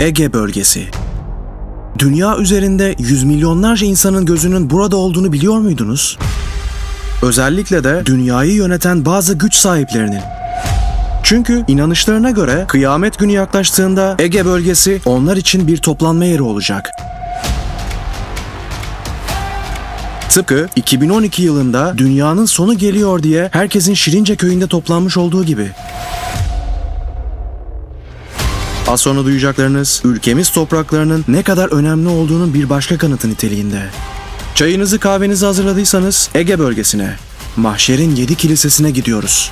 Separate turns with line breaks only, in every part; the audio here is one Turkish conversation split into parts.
Ege bölgesi. Dünya üzerinde yüz milyonlarca insanın gözünün burada olduğunu biliyor muydunuz? Özellikle de dünyayı yöneten bazı güç sahiplerinin. Çünkü inanışlarına göre kıyamet günü yaklaştığında Ege bölgesi onlar için bir toplanma yeri olacak. Tıpkı 2012 yılında dünyanın sonu geliyor diye herkesin Şirince köyünde toplanmış olduğu gibi. Az sonra duyacaklarınız ülkemiz topraklarının ne kadar önemli olduğunun bir başka kanıtı niteliğinde. Çayınızı kahvenizi hazırladıysanız Ege bölgesine, Mahşer'in yedi kilisesine gidiyoruz.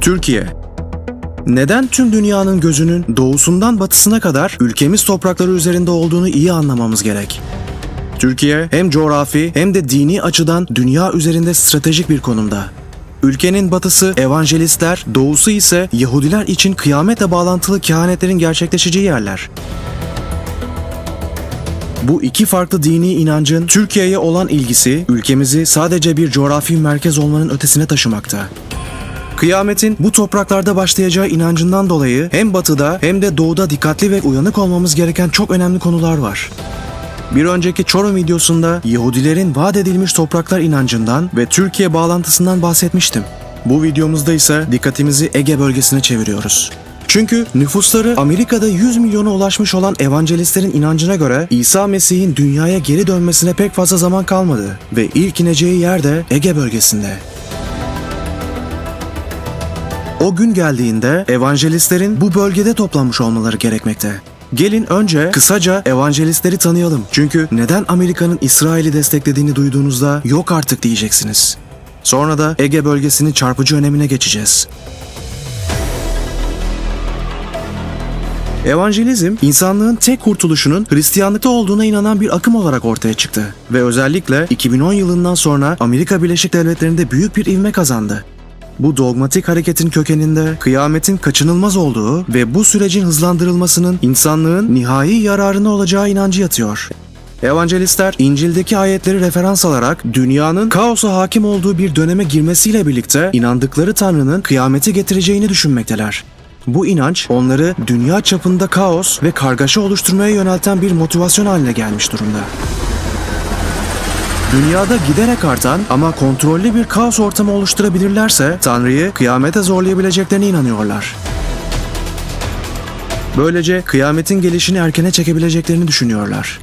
Türkiye neden tüm dünyanın gözünün doğusundan batısına kadar ülkemiz toprakları üzerinde olduğunu iyi anlamamız gerek. Türkiye hem coğrafi hem de dini açıdan dünya üzerinde stratejik bir konumda. Ülkenin batısı evangelistler, doğusu ise Yahudiler için kıyametle bağlantılı kehanetlerin gerçekleşeceği yerler. Bu iki farklı dini inancın Türkiye'ye olan ilgisi ülkemizi sadece bir coğrafi merkez olmanın ötesine taşımakta. Kıyametin bu topraklarda başlayacağı inancından dolayı hem batıda hem de doğuda dikkatli ve uyanık olmamız gereken çok önemli konular var. Bir önceki Çorum videosunda Yahudilerin vaat edilmiş topraklar inancından ve Türkiye bağlantısından bahsetmiştim. Bu videomuzda ise dikkatimizi Ege bölgesine çeviriyoruz. Çünkü nüfusları Amerika'da 100 milyona ulaşmış olan evangelistlerin inancına göre İsa Mesih'in dünyaya geri dönmesine pek fazla zaman kalmadı ve ilk ineceği yer de Ege bölgesinde. O gün geldiğinde evangelistlerin bu bölgede toplanmış olmaları gerekmekte. Gelin önce kısaca evangelistleri tanıyalım. Çünkü neden Amerika'nın İsrail'i desteklediğini duyduğunuzda yok artık diyeceksiniz. Sonra da Ege bölgesinin çarpıcı önemine geçeceğiz. Evangelizm, insanlığın tek kurtuluşunun Hristiyanlıkta olduğuna inanan bir akım olarak ortaya çıktı. Ve özellikle 2010 yılından sonra Amerika Birleşik Devletleri'nde büyük bir ivme kazandı. Bu dogmatik hareketin kökeninde kıyametin kaçınılmaz olduğu ve bu sürecin hızlandırılmasının insanlığın nihai yararına olacağı inancı yatıyor. Evangelistler İncil'deki ayetleri referans alarak dünyanın kaosa hakim olduğu bir döneme girmesiyle birlikte inandıkları Tanrı'nın kıyameti getireceğini düşünmekteler. Bu inanç onları dünya çapında kaos ve kargaşa oluşturmaya yönelten bir motivasyon haline gelmiş durumda. Dünyada giderek artan ama kontrollü bir kaos ortamı oluşturabilirlerse Tanrı'yı kıyamete zorlayabileceklerine inanıyorlar. Böylece kıyametin gelişini erkene çekebileceklerini düşünüyorlar.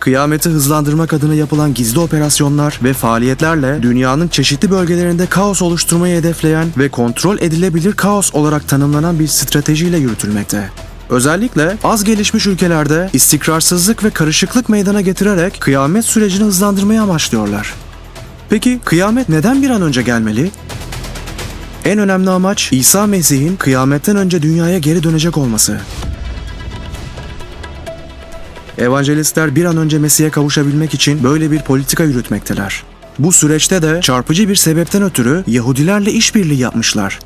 Kıyameti hızlandırmak adına yapılan gizli operasyonlar ve faaliyetlerle dünyanın çeşitli bölgelerinde kaos oluşturmayı hedefleyen ve kontrol edilebilir kaos olarak tanımlanan bir stratejiyle yürütülmekte. Özellikle az gelişmiş ülkelerde istikrarsızlık ve karışıklık meydana getirerek kıyamet sürecini hızlandırmayı amaçlıyorlar. Peki kıyamet neden bir an önce gelmeli? En önemli amaç İsa Mesih'in kıyametten önce dünyaya geri dönecek olması. Evangelistler bir an önce Mesih'e kavuşabilmek için böyle bir politika yürütmekteler. Bu süreçte de çarpıcı bir sebepten ötürü Yahudilerle işbirliği yapmışlar.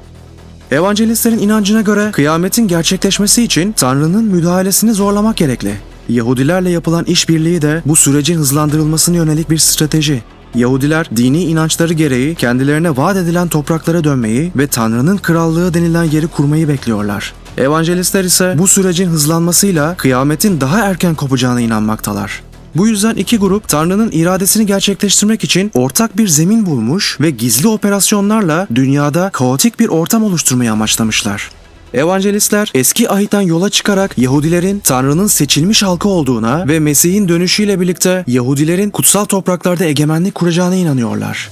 Evangelistlerin inancına göre kıyametin gerçekleşmesi için Tanrı'nın müdahalesini zorlamak gerekli. Yahudilerle yapılan işbirliği de bu sürecin hızlandırılmasına yönelik bir strateji. Yahudiler dini inançları gereği kendilerine vaat edilen topraklara dönmeyi ve Tanrı'nın krallığı denilen yeri kurmayı bekliyorlar. Evangelistler ise bu sürecin hızlanmasıyla kıyametin daha erken kopacağına inanmaktalar. Bu yüzden iki grup Tanrı'nın iradesini gerçekleştirmek için ortak bir zemin bulmuş ve gizli operasyonlarla dünyada kaotik bir ortam oluşturmayı amaçlamışlar. Evangelistler eski ahitten yola çıkarak Yahudilerin Tanrı'nın seçilmiş halkı olduğuna ve Mesih'in dönüşüyle birlikte Yahudilerin kutsal topraklarda egemenlik kuracağına inanıyorlar.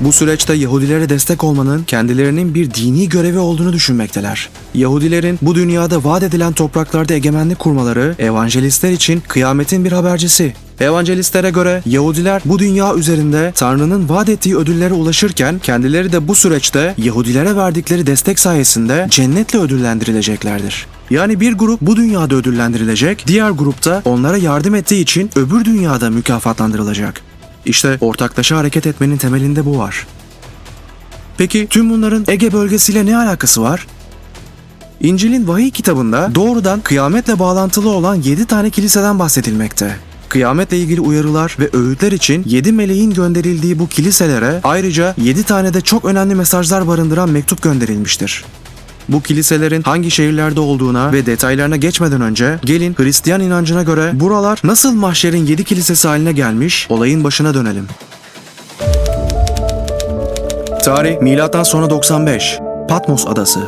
Bu süreçte Yahudilere destek olmanın kendilerinin bir dini görevi olduğunu düşünmekteler. Yahudilerin bu dünyada vaat edilen topraklarda egemenlik kurmaları evangelistler için kıyametin bir habercisi. Evangelistlere göre Yahudiler bu dünya üzerinde Tanrı'nın vaat ettiği ödüllere ulaşırken kendileri de bu süreçte Yahudilere verdikleri destek sayesinde cennetle ödüllendirileceklerdir. Yani bir grup bu dünyada ödüllendirilecek, diğer grupta onlara yardım ettiği için öbür dünyada mükafatlandırılacak. İşte ortaklaşa hareket etmenin temelinde bu var. Peki tüm bunların Ege bölgesiyle ne alakası var? İncil'in vahiy kitabında doğrudan kıyametle bağlantılı olan 7 tane kiliseden bahsedilmekte. Kıyametle ilgili uyarılar ve öğütler için 7 meleğin gönderildiği bu kiliselere ayrıca 7 tane de çok önemli mesajlar barındıran mektup gönderilmiştir. Bu kiliselerin hangi şehirlerde olduğuna ve detaylarına geçmeden önce gelin Hristiyan inancına göre buralar nasıl mahşerin 7 kilisesi haline gelmiş olayın başına dönelim. Tarih milattan sonra 95. Patmos adası.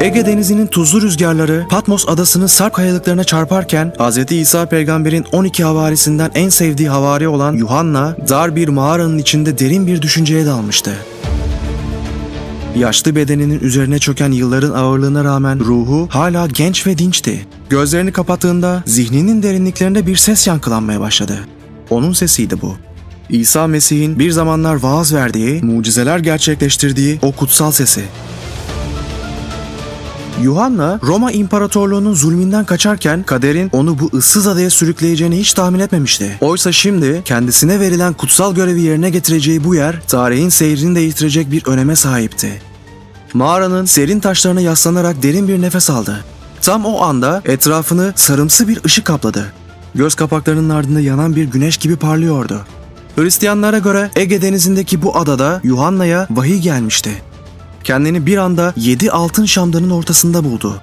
Ege Denizi'nin tuzlu rüzgarları Patmos adasının sarp kayalıklarına çarparken Hz. İsa peygamberin 12 havarisinden en sevdiği havari olan Yuhanna dar bir mağaranın içinde derin bir düşünceye dalmıştı. Yaşlı bedeninin üzerine çöken yılların ağırlığına rağmen ruhu hala genç ve dinçti. Gözlerini kapattığında zihninin derinliklerinde bir ses yankılanmaya başladı. Onun sesiydi bu. İsa Mesih'in bir zamanlar vaaz verdiği, mucizeler gerçekleştirdiği o kutsal sesi. Yuhanna, Roma İmparatorluğu'nun zulmünden kaçarken kaderin onu bu ıssız adaya sürükleyeceğini hiç tahmin etmemişti. Oysa şimdi kendisine verilen kutsal görevi yerine getireceği bu yer, tarihin seyrini değiştirecek bir öneme sahipti. Mağaranın serin taşlarına yaslanarak derin bir nefes aldı. Tam o anda etrafını sarımsı bir ışık kapladı. Göz kapaklarının ardında yanan bir güneş gibi parlıyordu. Hristiyanlara göre Ege denizindeki bu adada Yuhanna'ya vahiy gelmişti. Kendini bir anda yedi altın şamdanın ortasında buldu.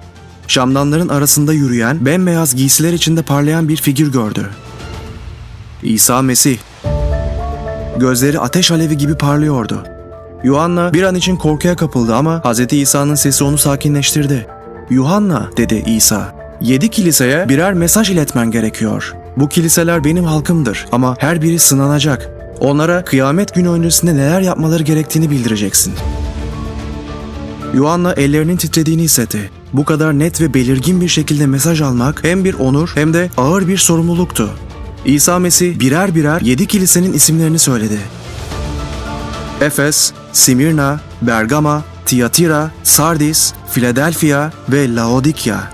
Şamdanların arasında yürüyen, bembeyaz giysiler içinde parlayan bir figür gördü. İsa Mesih. Gözleri ateş alevi gibi parlıyordu. Yuhanna bir an için korkuya kapıldı ama Hz. İsa'nın sesi onu sakinleştirdi. Yuhanna dedi İsa. Yedi kiliseye birer mesaj iletmen gerekiyor. Bu kiliseler benim halkımdır ama her biri sınanacak. Onlara kıyamet günü öncesinde neler yapmaları gerektiğini bildireceksin. Yuhanna ellerinin titrediğini hissetti. Bu kadar net ve belirgin bir şekilde mesaj almak hem bir onur hem de ağır bir sorumluluktu. İsa Mesih birer birer yedi kilisenin isimlerini söyledi. Efes, Simirna, Bergama, Tiyatira, Sardis, Philadelphia ve Laodikya.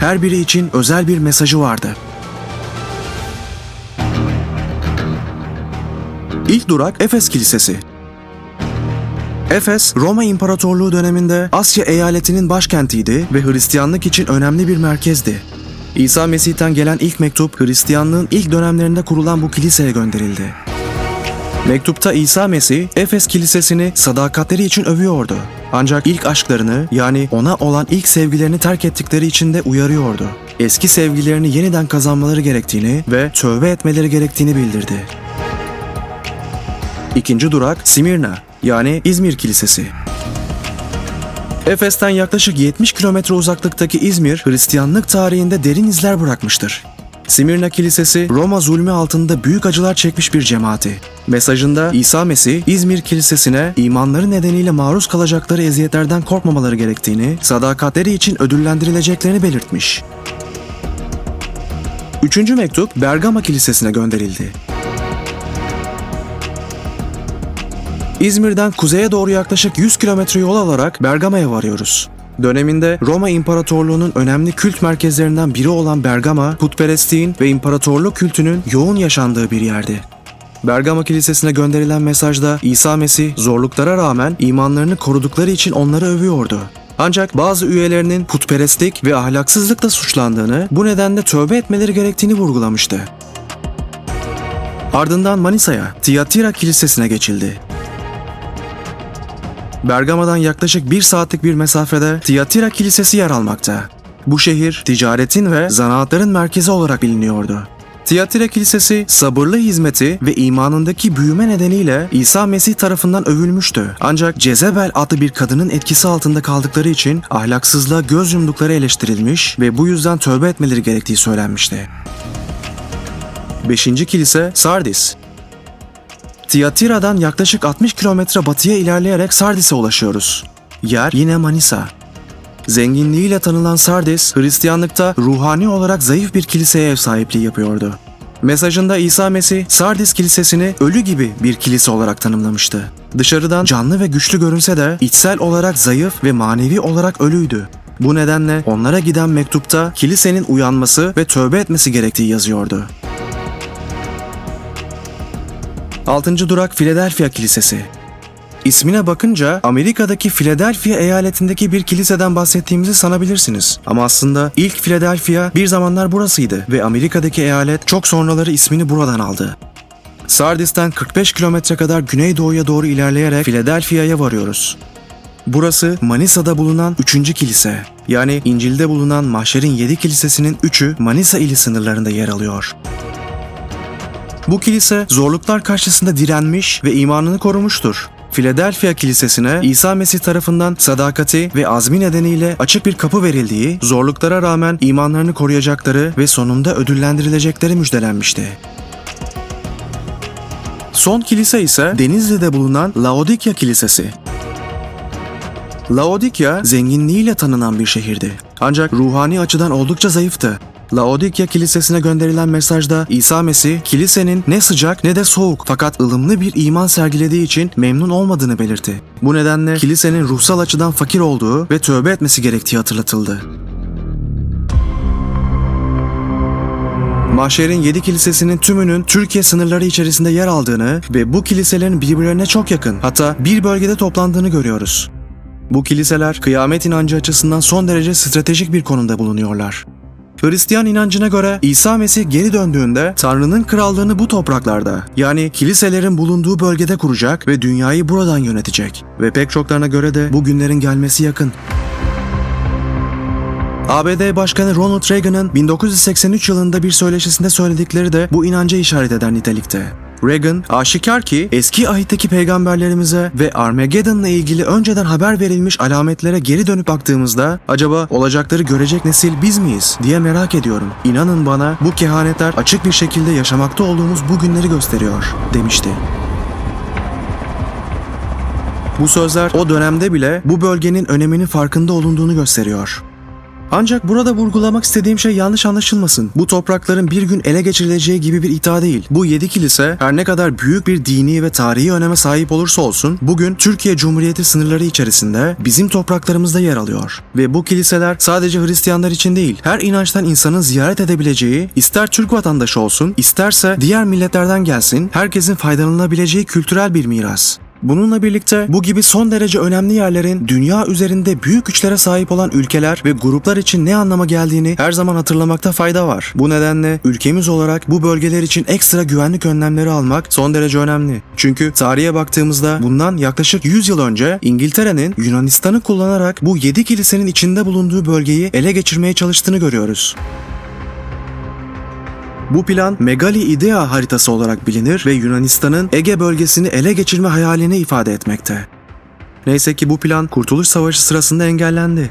Her biri için özel bir mesajı vardı. İlk durak Efes Kilisesi. Efes, Roma İmparatorluğu döneminde Asya eyaletinin başkentiydi ve Hristiyanlık için önemli bir merkezdi. İsa Mesih'ten gelen ilk mektup Hristiyanlığın ilk dönemlerinde kurulan bu kiliseye gönderildi. Mektupta İsa Mesih, Efes Kilisesi'ni sadakatleri için övüyordu. Ancak ilk aşklarını yani ona olan ilk sevgilerini terk ettikleri için de uyarıyordu. Eski sevgilerini yeniden kazanmaları gerektiğini ve tövbe etmeleri gerektiğini bildirdi. İkinci durak Simirna yani İzmir Kilisesi. Efes'ten yaklaşık 70 kilometre uzaklıktaki İzmir, Hristiyanlık tarihinde derin izler bırakmıştır. Simirna Kilisesi, Roma zulmü altında büyük acılar çekmiş bir cemaati. Mesajında İsa Mesih, İzmir Kilisesi'ne imanları nedeniyle maruz kalacakları eziyetlerden korkmamaları gerektiğini, sadakatleri için ödüllendirileceklerini belirtmiş. Üçüncü mektup Bergama Kilisesi'ne gönderildi. İzmir'den kuzeye doğru yaklaşık 100 kilometre yol alarak Bergama'ya varıyoruz. Döneminde Roma İmparatorluğu'nun önemli kült merkezlerinden biri olan Bergama, putperestliğin ve imparatorluk kültünün yoğun yaşandığı bir yerdi. Bergama Kilisesi'ne gönderilen mesajda İsa Mesih zorluklara rağmen imanlarını korudukları için onları övüyordu. Ancak bazı üyelerinin putperestlik ve ahlaksızlıkla suçlandığını, bu nedenle tövbe etmeleri gerektiğini vurgulamıştı. Ardından Manisa'ya, Tiyatira Kilisesi'ne geçildi. Bergama'dan yaklaşık bir saatlik bir mesafede Tiyatira Kilisesi yer almakta. Bu şehir ticaretin ve zanaatların merkezi olarak biliniyordu. Tiyatira Kilisesi sabırlı hizmeti ve imanındaki büyüme nedeniyle İsa Mesih tarafından övülmüştü. Ancak Cezebel adlı bir kadının etkisi altında kaldıkları için ahlaksızlığa göz yumdukları eleştirilmiş ve bu yüzden tövbe etmeleri gerektiği söylenmişti. 5. kilise Sardis. Tiyatira'dan yaklaşık 60 kilometre batıya ilerleyerek Sardis'e ulaşıyoruz. Yer yine Manisa. Zenginliğiyle tanınan Sardis, Hristiyanlıkta ruhani olarak zayıf bir kiliseye ev sahipliği yapıyordu. Mesajında İsa Mesih, Sardis Kilisesi'ni ölü gibi bir kilise olarak tanımlamıştı. Dışarıdan canlı ve güçlü görünse de içsel olarak zayıf ve manevi olarak ölüydü. Bu nedenle onlara giden mektupta kilisenin uyanması ve tövbe etmesi gerektiği yazıyordu. 6. durak Philadelphia Kilisesi. İsmine bakınca Amerika'daki Philadelphia eyaletindeki bir kiliseden bahsettiğimizi sanabilirsiniz. Ama aslında ilk Philadelphia bir zamanlar burasıydı ve Amerika'daki eyalet çok sonraları ismini buradan aldı. Sardis'ten 45 kilometre kadar güneydoğuya doğru ilerleyerek Philadelphia'ya varıyoruz. Burası Manisa'da bulunan 3. kilise. Yani İncil'de bulunan Mahşer'in 7 kilisesinin 3'ü Manisa ili sınırlarında yer alıyor. Bu kilise zorluklar karşısında direnmiş ve imanını korumuştur. Philadelphia Kilisesi'ne İsa Mesih tarafından sadakati ve azmi nedeniyle açık bir kapı verildiği, zorluklara rağmen imanlarını koruyacakları ve sonunda ödüllendirilecekleri müjdelenmişti. Son kilise ise Denizli'de bulunan Laodikya Kilisesi. Laodikya zenginliğiyle tanınan bir şehirdi. Ancak ruhani açıdan oldukça zayıftı. Laodikya Kilisesi'ne gönderilen mesajda İsa Mesih kilisenin ne sıcak ne de soğuk fakat ılımlı bir iman sergilediği için memnun olmadığını belirtti. Bu nedenle kilisenin ruhsal açıdan fakir olduğu ve tövbe etmesi gerektiği hatırlatıldı. Mahşer'in 7 kilisesinin tümünün Türkiye sınırları içerisinde yer aldığını ve bu kiliselerin birbirlerine çok yakın hatta bir bölgede toplandığını görüyoruz. Bu kiliseler kıyamet inancı açısından son derece stratejik bir konumda bulunuyorlar. Hristiyan inancına göre İsa Mesih geri döndüğünde Tanrı'nın krallığını bu topraklarda yani kiliselerin bulunduğu bölgede kuracak ve dünyayı buradan yönetecek. Ve pek çoklarına göre de bu günlerin gelmesi yakın. ABD Başkanı Ronald Reagan'ın 1983 yılında bir söyleşisinde söyledikleri de bu inanca işaret eden nitelikte. Reagan, aşikar ki eski ahitteki peygamberlerimize ve Armageddon'la ilgili önceden haber verilmiş alametlere geri dönüp baktığımızda acaba olacakları görecek nesil biz miyiz diye merak ediyorum. İnanın bana bu kehanetler açık bir şekilde yaşamakta olduğumuz bu günleri gösteriyor demişti. Bu sözler o dönemde bile bu bölgenin öneminin farkında olunduğunu gösteriyor. Ancak burada vurgulamak istediğim şey yanlış anlaşılmasın. Bu toprakların bir gün ele geçirileceği gibi bir iddia değil. Bu yedi kilise her ne kadar büyük bir dini ve tarihi öneme sahip olursa olsun bugün Türkiye Cumhuriyeti sınırları içerisinde bizim topraklarımızda yer alıyor. Ve bu kiliseler sadece Hristiyanlar için değil, her inançtan insanın ziyaret edebileceği, ister Türk vatandaşı olsun, isterse diğer milletlerden gelsin, herkesin faydalanabileceği kültürel bir miras. Bununla birlikte bu gibi son derece önemli yerlerin dünya üzerinde büyük güçlere sahip olan ülkeler ve gruplar için ne anlama geldiğini her zaman hatırlamakta fayda var. Bu nedenle ülkemiz olarak bu bölgeler için ekstra güvenlik önlemleri almak son derece önemli. Çünkü tarihe baktığımızda bundan yaklaşık 100 yıl önce İngiltere'nin Yunanistan'ı kullanarak bu 7 kilisenin içinde bulunduğu bölgeyi ele geçirmeye çalıştığını görüyoruz. Bu plan Megali Idea haritası olarak bilinir ve Yunanistan'ın Ege bölgesini ele geçirme hayalini ifade etmekte. Neyse ki bu plan Kurtuluş Savaşı sırasında engellendi.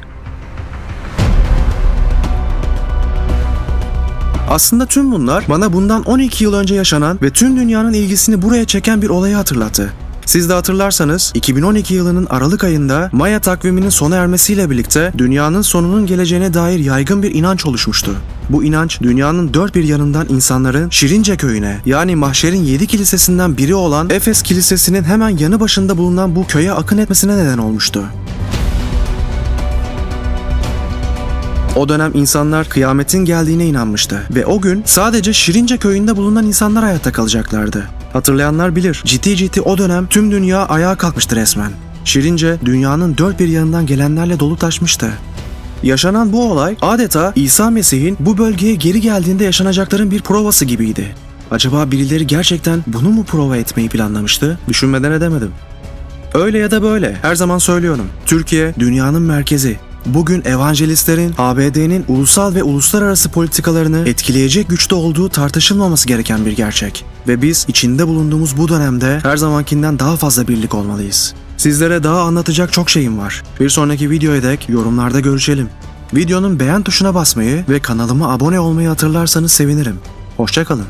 Aslında tüm bunlar bana bundan 12 yıl önce yaşanan ve tüm dünyanın ilgisini buraya çeken bir olayı hatırlattı. Siz de hatırlarsanız 2012 yılının Aralık ayında Maya takviminin sona ermesiyle birlikte dünyanın sonunun geleceğine dair yaygın bir inanç oluşmuştu. Bu inanç dünyanın dört bir yanından insanların Şirince köyüne yani Mahşer'in 7 kilisesinden biri olan Efes Kilisesi'nin hemen yanı başında bulunan bu köye akın etmesine neden olmuştu. O dönem insanlar kıyametin geldiğine inanmıştı ve o gün sadece Şirince köyünde bulunan insanlar hayatta kalacaklardı. Hatırlayanlar bilir, ciddi ciddi o dönem tüm dünya ayağa kalkmıştı resmen. Şirince dünyanın dört bir yanından gelenlerle dolu taşmıştı. Yaşanan bu olay adeta İsa Mesih'in bu bölgeye geri geldiğinde yaşanacakların bir provası gibiydi. Acaba birileri gerçekten bunu mu prova etmeyi planlamıştı? Düşünmeden edemedim. Öyle ya da böyle her zaman söylüyorum. Türkiye dünyanın merkezi. Bugün evangelistlerin ABD'nin ulusal ve uluslararası politikalarını etkileyecek güçte olduğu tartışılmaması gereken bir gerçek. Ve biz içinde bulunduğumuz bu dönemde her zamankinden daha fazla birlik olmalıyız. Sizlere daha anlatacak çok şeyim var. Bir sonraki videoya dek yorumlarda görüşelim. Videonun beğen tuşuna basmayı ve kanalıma abone olmayı hatırlarsanız sevinirim. Hoşçakalın.